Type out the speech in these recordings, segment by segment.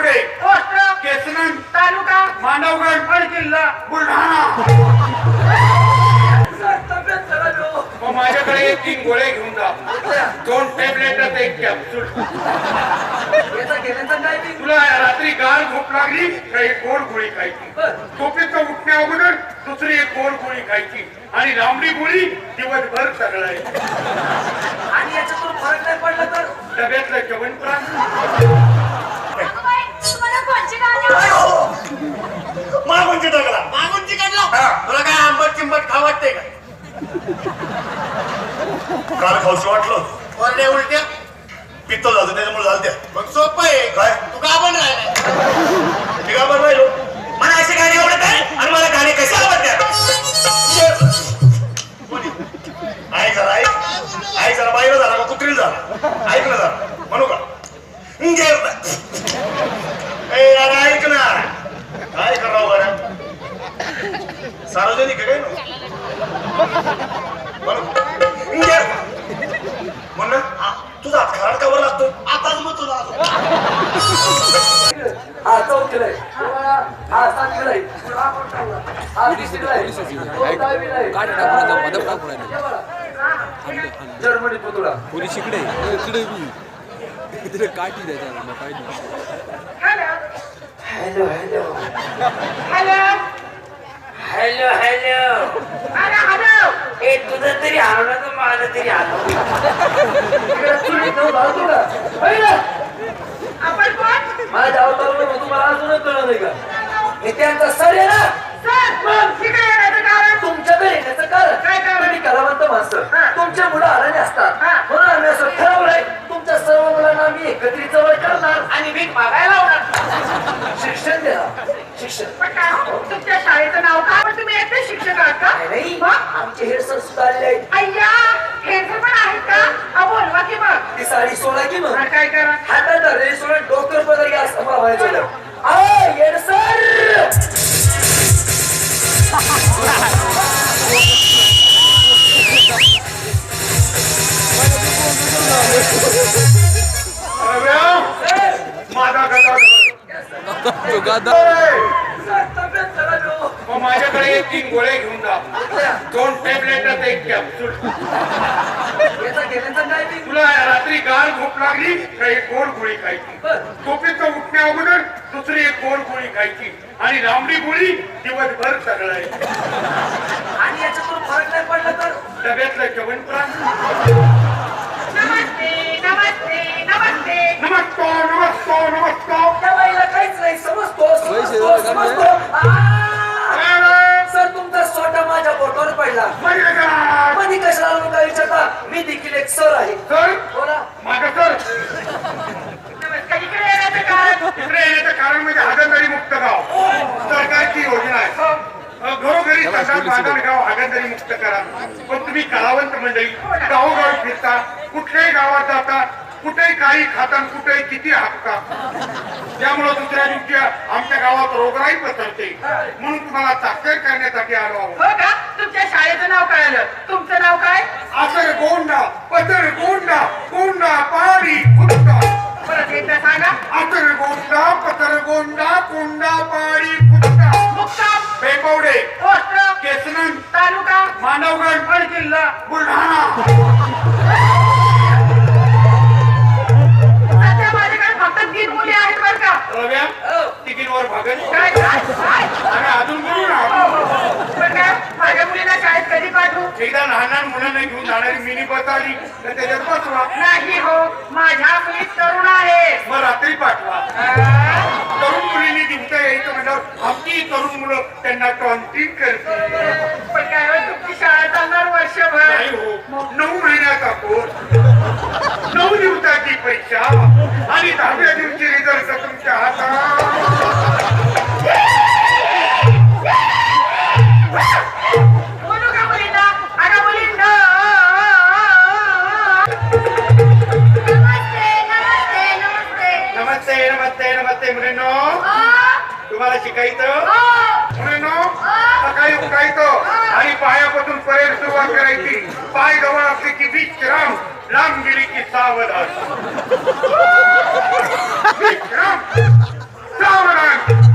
Post केसनन तालुका मांडवगड जिल्हा. बुलढाणा. माझ्याकडे एक तीन गोळे घेऊन जा. दोन टॅबलेट एक कॅप्सूल तुला रात्री गार झोप लागली का एक गोड गोळी खायची? झोपेचं उठण्या अगोदर दुसरी एक गोड गोळी खायची. आणि लांबडी गोळी दिवसभर सगळायची आणि याच्यातून फरक नाही पडला तर? डब्यातलं जेवण प्राण मागून चिटकला मागून चिकटलो हा. तुला काय आंबट चिंबट खा वाटते का काल खाऊशी वाटलं वरडे उलट्या पित्त झालं त्याच्यामुळे झालं त्या मग सोपं आहे काय? तू का पण राहिला मी का पण राहिलो मला अशी गाणी आवडत आहे आणि मला गाणी कशी आवडतात कोणी? ऐक जरा ऐक ऐक जरा बाईला झाला का कुत्रीला झाला ऐकलं झालं जरा म्हणू का ऐक ना. काय करावं बरं? सार्वजनिक आहे काय ना? म्हणू जे- म्हण ना तुझा हात खराट का बरं लागतो. आताच मग तुला. हा चौथीला हा सातवीला हा तिसरीला. जर्मनी पुतळा पोलीस इकडे. इकडे तिथे काठी द्यायचा मग काय नाही. Hello hello hello hello hello ए तुझं तरी हरवलं तर माझं तरी हरवलं आपण कोण? माझ्या अवतार तुम्हाला अजूनच कळलं नाही का? हे त्यांचा सर आहे ना? सर मग तिकडे येण्याचं कारण? तुमच्याकडे येण्याचं कारण? काय कारण? तुम्ही कलावंत माणसं. हा. तुमचे मुलं आणाने असतात. हा. म्हणून आम्ही असं ठरवलंय तुमच्या सर्व मुलांना आम्ही एकत्रित जवळ करणार आणि भीक मागायला लावणार. शिक्षण देणार शिक्षण. पण काय हो? तुमच्या शाळेचं नाव काय? पण तुम्ही एकटे शिक्षक आहात का? नाही, नाही. मग? आमचे हेड सर सुद्धा आलेले आहेत. अय्या हे पण आहेत का? बोलवा की मग. ती साडी सोडा की मग. हा, काय करा? हातात धरलेली सोडा डोक्यावर पदर घ्या. अहो, हेड सर! माझ्याकडे तीन गोळे घेऊन जा दोन टॅबलेट एक कॅप्सूल तुला रात्री गार झोप लागली का एक गोड गोळी खायची झोपेचं उठण्या अगोदर दुसरी एक गोड गोळी खायची. आणि लांबडी गोळी दिवसभर सगळायची आणि याच्यातून फरक नाही पडला तर? डब्यातलं जेवण प्राण नमस्ते नमस्तो नमस्तो. नमस्तो त्या बाईला काहीच नाही समजतो! सर तुमचा स्वतः माझ्या बोटावर पडला. मध्ये कशाला लोक विचारता? मी देखील एक सर आहे. सर? बोला माझं सर? नमस्कार इकडे येण्याचं कारण. इकडे येण्याचं कारण म्हणजे हागणदारी मुक्त गाव. सरकारची योजना आहे. अ, घरोघरी सरकार बाजार गाव हागणदारी मुक्त करा. पण तुम्ही कलावंत मंडळी गावोगाव फिरता कुठल्याही गावात जाता कुठेही काही खाता आणि कुठेही किती हाकता त्यामुळे दुसऱ्या दिवशी आमच्या गावात रोगराई पसरते. म्हणून तुम्हाला ताकद करण्यासाठी आलो आहोत. हो का? तुमच्या शाळेचं नाव कळालं तुमचं नाव काय? आसर गोंडा पदर गोंडा गोंडा पारी खुट्टा परत एकदा सांगा. आसर गोंडा पदर गोंडा कोंडा पारी खुट्टा मुक्काम. बेंबवडे पोस्ट केसनन तालुका. मांडवगड जिल्हा बुलढाणा. रव्या भागन. काय काय आणि अजून बोलू ना. पण माझ्या मुलीला शाळेत कधी पाठवू? एकदा लहान लहान मुलांना घेऊन जाणारी मिनी बस आली तर त्याच्यात बसवा. नाही हो माझ्या मुली तरुण आहेत मग रात्री पाठवा? तरुण मुलींनी दिवसा यायचं म्हटल्यावर आमची तरुण मुलं त्यांना टॉन्टिंग करते पण काय हो तुमची शाळा चालणार वर्षभर. नाही हो नऊ महिन्याचा कोर्स. नऊ दिवसाची परीक्षा. आणि दहाव्या दिवशी रिझल्ट शिकायचं मुलींनो सकाळी उठायचं आणि पायापासून परेड सुरुवात करायची. पाय जवळ असले की विश्राम. लांब गेली की सावधान. विश्राम. स्तंभाच्या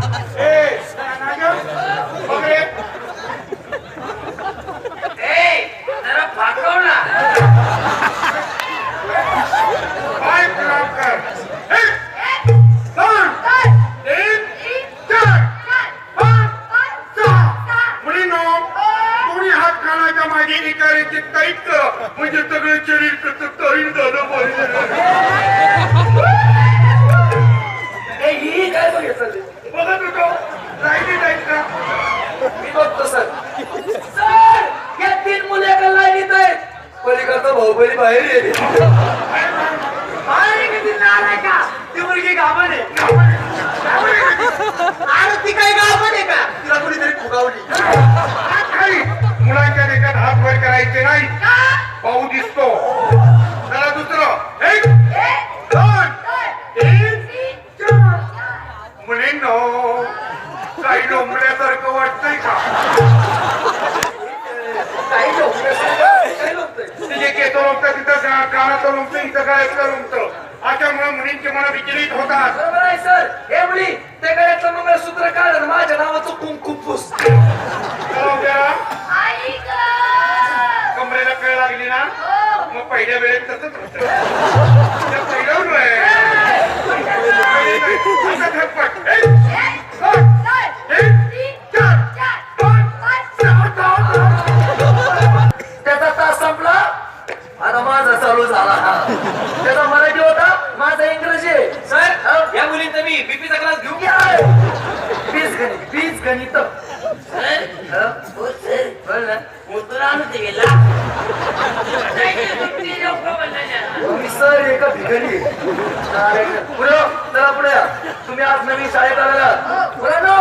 तुम्ही आज नवीन शाळेत आलेला पुरानो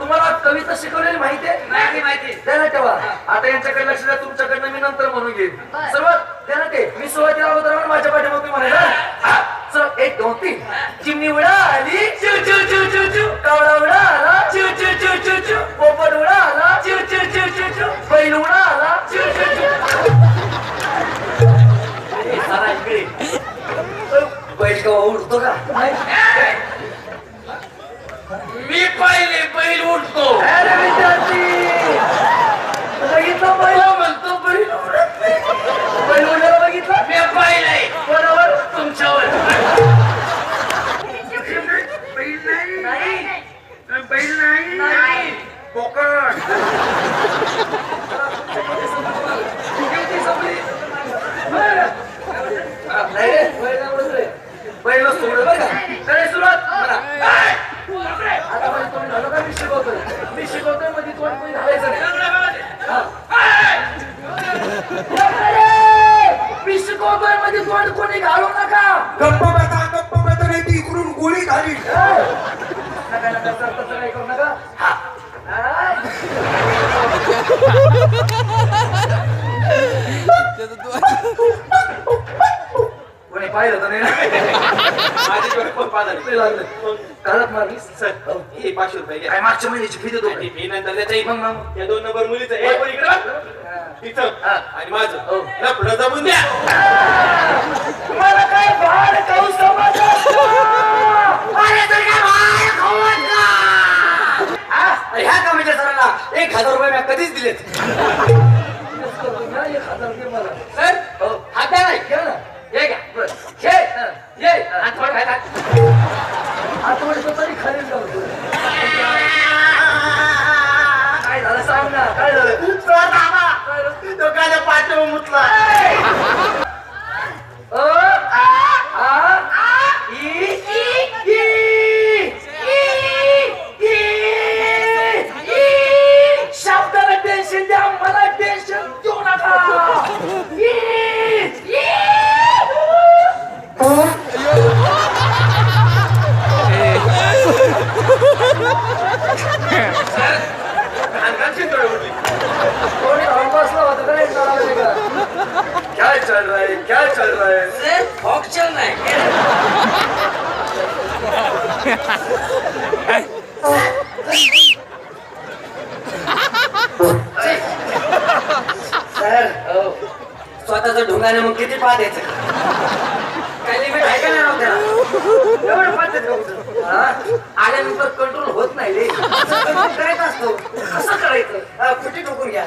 तुम्हाला कविता शिकवलेली माहिती आहे? माहिती. माहिती ठेवा आता यांच्याकडे लक्ष द्या तुमच्याकडनं मी नंतर म्हणून घेईन. सर्व द्या ते. मी सुरुवातीला おるとか。はい मोबाईल मध्ये तोंड कोणी घालू नका. गप्प बसा गप्प बसा नाही ती इकडून गोळी घाली नका नका सर नाही करू नका. कोणी पाहिलं तर नाही करत हो. पाचशे रुपये काय मागच्या महिन्याची फी देतो? मी नंतर त्याच्याही मग मग. या दोन नंबर मुलीचं. एक इकडं? तिथं आणि माझं. हो. लपडं जमून द्या. काय भाड खाऊ समज ह्या एक हजार रुपये मी कधीच दिलेच एक हजार रुपये मला सर हो. हे घ्या. बरं. हे हे तरी खरेच करतो काय झालं सांग ना. काय झालं? umutlar. ना मग किती पाहत यायचं? काही लिमिट आहे का नाही आल्यानंतर कंट्रोल होत नाही करायचं असतो. कसं करायचं? कुठे ठोकून घ्या.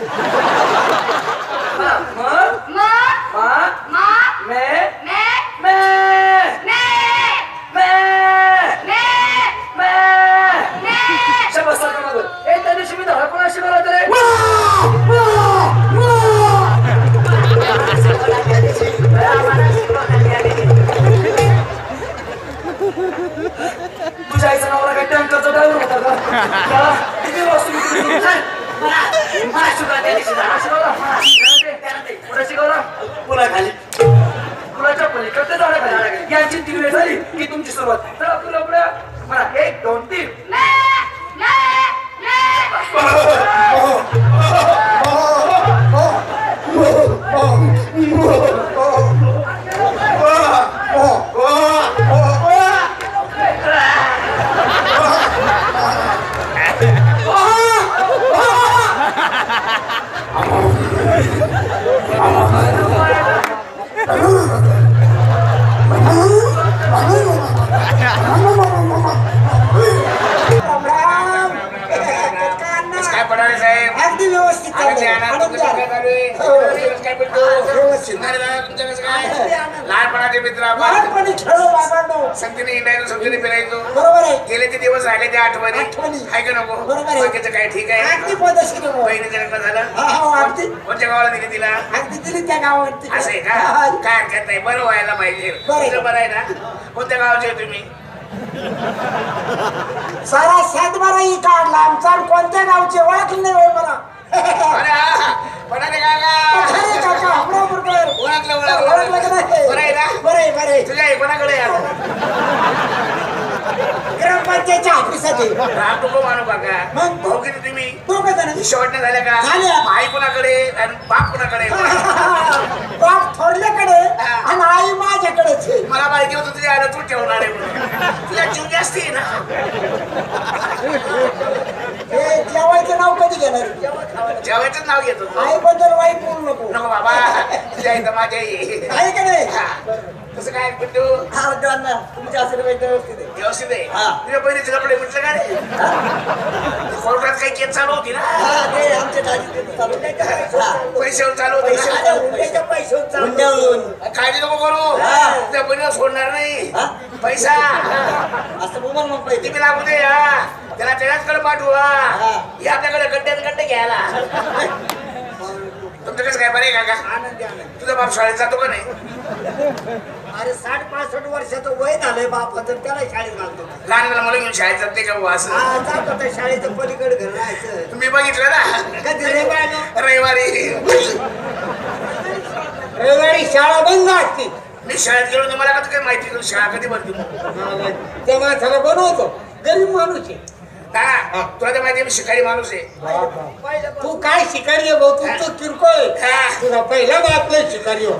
अगदी दिली त्या गावावरती असं का काय हरकत नाही? बरं व्हायला पाहिजे. बरं. तुझं बरं आहे ना? कोणत्या गावाचे आहे तुम्ही? सारा सातबारा ही काढला. आमचा आणि कोणत्या गावचे? ओळख नाही होय मला. अरे हा, पठारे काका. ओळखलं ओळखलं. ओळखलं का नाही? बरं आहे ना? बरं आहे, बरं आहे. तुझ्या कोणाकडे आहे आता? ग्रामपंचायतच्या ऑफिसात आहे. राम नको मानू काका मग? भाऊ किती तुम्ही दोघं जण. शेवटने झाल्या का झाल्या. आई कोणाकडे आणि बाप कोणाकडे बाप थोरल्याकडे आणि आई माझ्याकडेच आहे. मला माहिती होतं तुझ्या आईला तू ठेवणार आहे म्हणून तुझ्या जीव जास्त आहे ना हे जेवायचं नाव कधी घेणार जेवायचं नाव घेतो. आई बद्दल वाईट बोलू नको नको बाबा तुझ्या इथं माझ्या. आहे का नाही. कसं काय पिंटू हा. तुमच्या आशीर्वाद व्यवस्थित आहे. व्यवस्थित आहे हा. तुझ्या बहिणीचे कपडे म्हटलं का रे कोर्टात काही केस चालू होती ना ते आमच्या दाजीचं चालू नाही का? पैशावर चालू होती पैसे पैशावर चालू. काळजी नको करू. तुझ्या बहिणीला सोडणार नाही? पैसा असं बोल मग पहिले. किती लागू दे हा त्याला त्याच्याचकडे पाठवू. हा. आपल्याकडे गड्ड्यात गड्डे घ्यायला. तुमचं कसं काय बरं काका आनंदी आनंद. तुझा बाप शाळेत जातो का नाही? अरे साठ पासष्ट वर्षाचं वय झालंय बापाचं त्याला शाळेत घालतो. लहान मुलं मला घेऊन शाळेत जाते का बुवा असं? हा जात होता शाळेचं पलीकडे घर राहायचं. तुम्ही बघितलं ना? कधी रविवारी? रविवारी. रविवारी शाळा बंद असते. मी शाळेत गेलो तुम्हाला का काही माहिती करू शाळा कधी भरती? त्या माणसाला बनवतो. गरीब माणूस आहे. हा तुला तर माहिती मी शिकारी माणूस आहे. तू काय शिकारी आहे भाऊ? तू तो किरकोळ. आहे. हा. तुझा पहिला बाप लय शिकारी हो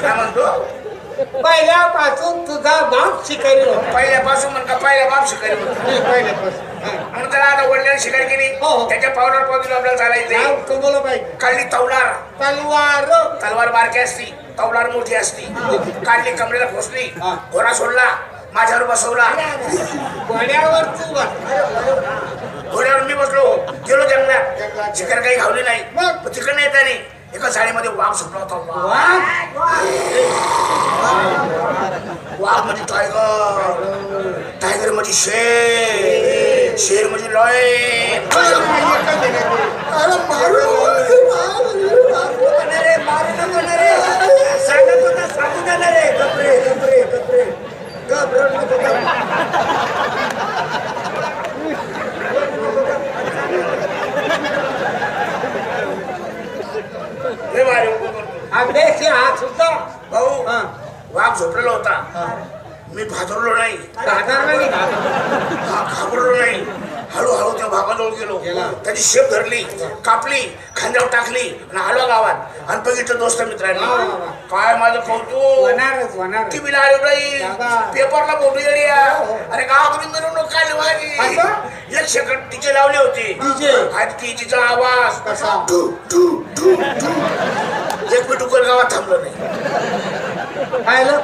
काय म्हणतो? पहिल्यापासून तुझा बाप शिकारी हो पहिल्यापासून म्हणता पहिल्या बाप शिकारी होता. पहिल्यापासून. हा. म्हणून त्याला आता वडिलांनी शिकार केली. हो, हो. त्याच्या पावलावर पावलं आपल्याला चालायचंय नाव कमवलं पाहिजे काढली तवलार तलवार. तलवार बारकी असती. तवलार मोठी असती. काढली कमरेला खोसली हा. घोडा सोडला माझ्यावर बसवला. घोड्यावर तू बस. घोड्यावर मी बसलो. गेलो जंगलात. शिकार काही घावली नाही. मग? तिकडे नाही एका साडीमध्ये वाघ सुटला होता. वाघ. वाघ? म्हणजे टायगर टायगर म्हणजे शेर. शेर म्हणजे लॉय. अरे मारू रे, मारू नको ना रे. सांगत होता, सांगू द्या ना रे. गप रे, गप रे, गप रे. गप, रडू नको. लय भारी उभं करतो. सुद्धा भाऊ हा. वाघ झोपलेला होता मी भादरलो नाही घाबरलो नाही हळूहळू त्या भागाजवळ गेलो. त्याची शेप धरली कापली खांद्यावर टाकली आणि आलो गावात. आणि बघितलं दोस्त मित्रांनी. काय माझं कौतुक? होणारच होणारच. टीव्हीला आलो नाही बाबा. पेपरला फोटो येडी अरे गावाकडून काढली माझी. असं? एक सेकंड तिचे लावले होते? आणि तिचा आवाज. कसा? To, to. एक मिनिट गावात थांबलो नाही. पाहिलं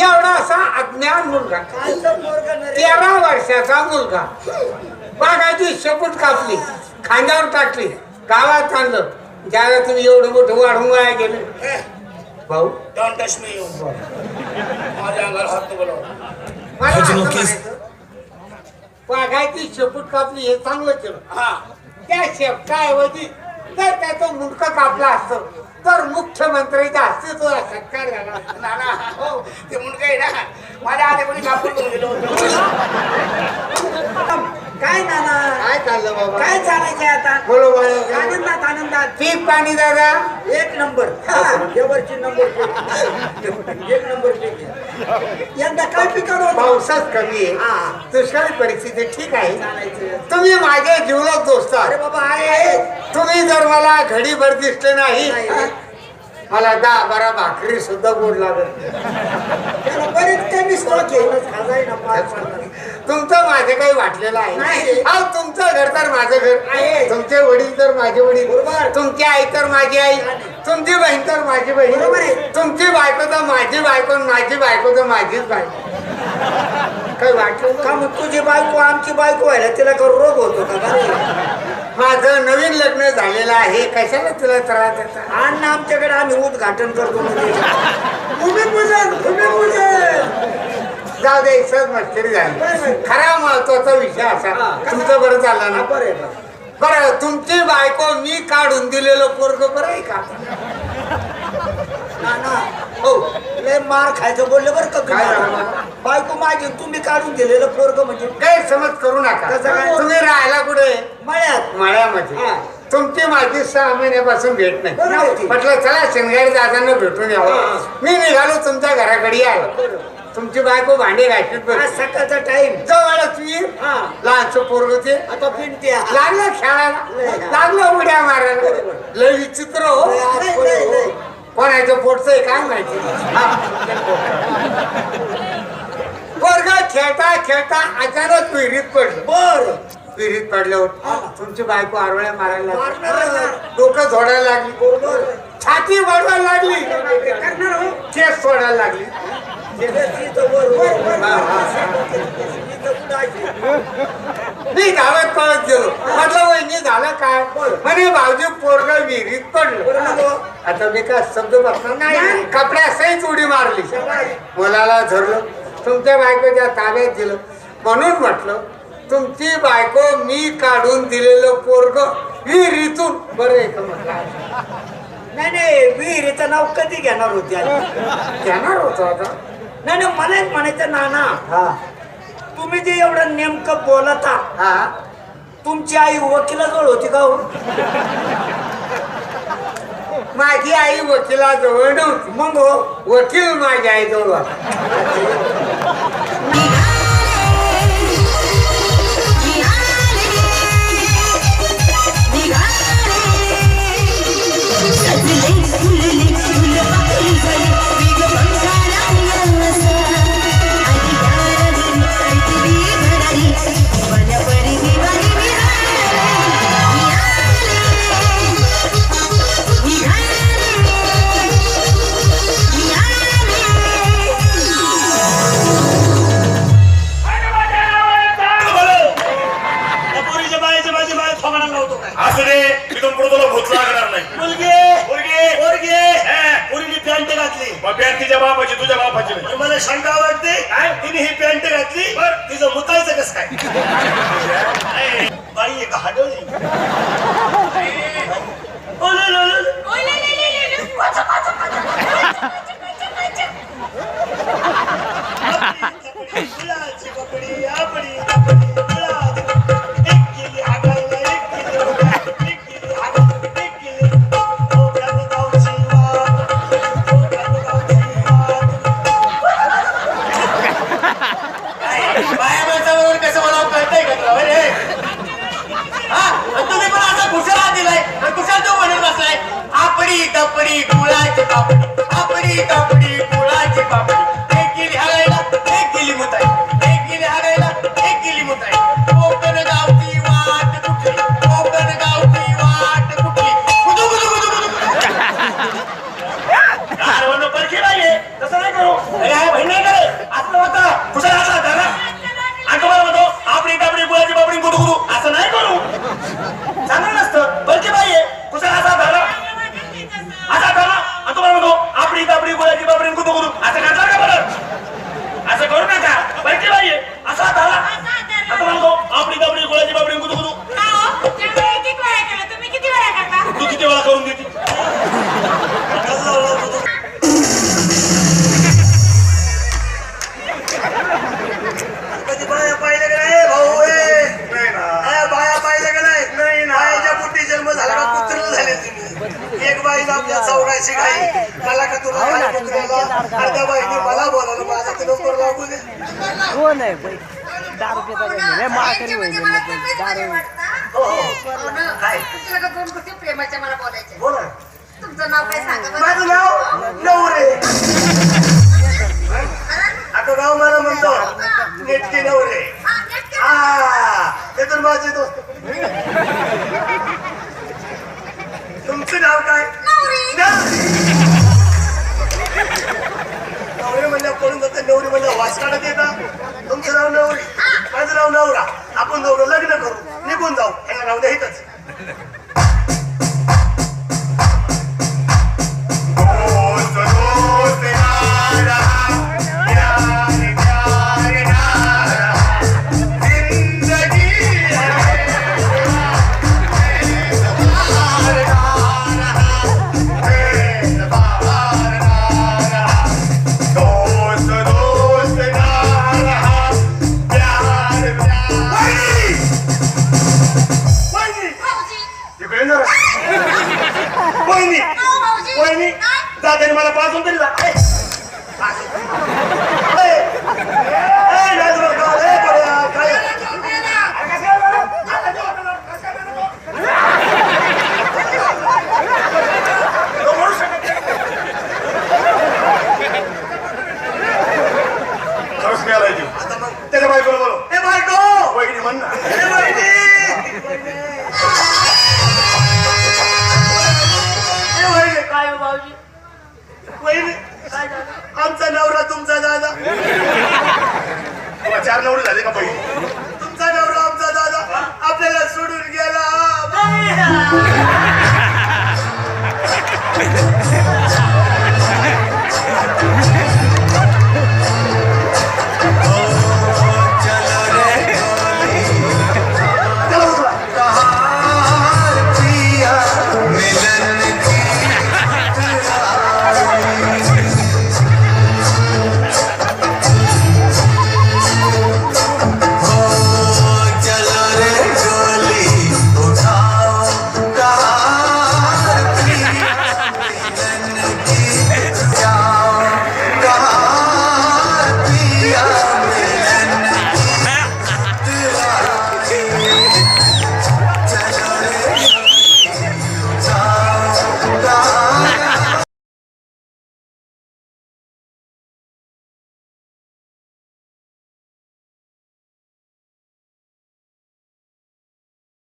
एवढा असा अज्ञान मुलगा. तेरा वर्षाचा मुलगा. बागाची शेपूट कापली खांद्यावर टाकली गावात आणलं. ज्याला तुम्ही एवढं मोठं वाढून वाया गेले. भाऊ? टच मी माझ्या अंगाला हात वाघाची शेपूट कापली हे चांगलं केलं. हा. त्या शेपटाऐवजी जर त्याचं मुंडकं कापलं असतं. तर मुख्यमंत्र्याच्या अस्तित्वाला सत्कार झाला. नाना हो ते म्हणून काही ना. माझ्या आधी कोणी कापून गेलो होतो. काय नाना? काय चाललं बाबा? काय चालायचंय आता? बोलो आनंदात आनंदात. पीक पाणी दादा. एक नंबर. देवरची नंबर plate. एक नंबर. यंदा काय पिकवलं पावसात कमी हा. आहे दुष्काळी परिस्थिती ठीक आहे. चालायचं. तुम्ही माझे जीवलग दोस्त अरे. बाबा आहे तुम्ही जर मला घडीभर दिसले नाही. मला दहा बारा भाकरी सुद्धा गोड लागत बरेच त्यांनी स्टॉक खाजाय ना पाच पन्नास. तुमचं माझं काही वाटलेलं आहे. नाही. हा तुमचं घर तर माझं घर. आहे. तुमचे वडील तर माझे वडील. बरोबर. तुमची आई तर माझी आई. तुमची बहीण तर माझी बहीण. बरोबर आहे. तुमची बायको तर माझी बायको आणि माझी बायको तर माझीच बायको. काही वाटलं का मग तुझी बायको आमची बायको व्हायला तिला का रोग होतो का बरं? माझं नवीन लग्न झालेलं आहे. कशाला तुला त्रास देता? आण ना आमच्याकडे आम्ही उद्घाटन करतो. म्हणजे भूमिपूजन भूमिपूजन जाऊ दे सहज मस्करी झाली. खरा महत्त्वाचा विषय असा. तुमचं बरं झालं ना? बरं तुमची बायको मी काढून दिलेलं पोरग बरं आहे का? हो लय मार खायचं बोलले बरं का काय? बायको माझी तुम्ही काढून दिलेलं पोरग म्हणजे. गैरसमज करू नका. काय? तुम्ही राहायला कुठे? मळ्यात. मळ्यामध्ये. तुमची माझी सहा महिन्यापासून भेट नाही. म्हटलं चला शनिवारी दादांना भेटून यावं. मी निघालो तुमच्या घराकडे आलो तुमची बायको भांडे आज बस. सकाळचा टाइम जवळच मी हा. लहानचं पोरग ते. आता पिंट्या लागलं खेळायला. लागलं उड्या मारायला. लय विचित्र हो. लय. कोणाच्या पोटचं आहे काय माहिती? पोरग खेळता खेळता अचानक विहिरीत पडलं. बर. विहिरीत पडल्यावर तुमची बायको आरवळ्या मारायला. लागली. डोकं झोडायला लागली. बरोबर. छाती वाढवायला लागली. हो. केस सोडायला लागली? मी गावात पळत गेलो. म्हटलं वहिनी झालं काय? म्हणे भाऊजी पोरग विहिरीत पडलं. आता मी काय शब्द बसणार नाही. कपड्या सहीच उडी मारली. मुलाला धरलं. तुमच्या बायकोच्या ताब्यात दिलं. म्हणून म्हटलं तुमची बायको मी काढून दिलेलं पोरग विहिरीतून. बरं आहे का नाही नाही विहिरीचं नाव कधी घेणार होती आई? घेणार होतो आता. नाही नाही मला एक म्हणायचं नाना. हा. तुम्ही जे एवढं नेमकं बोलता हा. तुमची आई वकिलाजवळ होती का हो? माझी आई वकिलाजवळ नव्हती. मग हो वकील माझ्या आईजवळ होता. मला का तुला हाय कुत्र्याला? अरे त्या बाईने मला बोलावलं माझा ते नंबर लागू दे कोण आहे बाई? दारू पिता म्हणजे दारू. हो, हो. हो? तुला का दोन गोष्टी प्रेमाच्या मला बोलायच्या? बोला तुमचं नाव काय सांगा बरं? माझं नाव नवरे. आता गाव मला म्हणतो नेटके नवरे. हा. हा ते तर माझे दोस्त. तुमचं नाव काय? नवरी. नवरी नवरे म्हणल्या पळून जातं नवरी म्हणल्या वास काढत येतात तुमचं नाव नवरी. माझं नाव नवरा. आपण दोघं लग्न करू. निघून जाऊ. याला राहू द्या इथंच.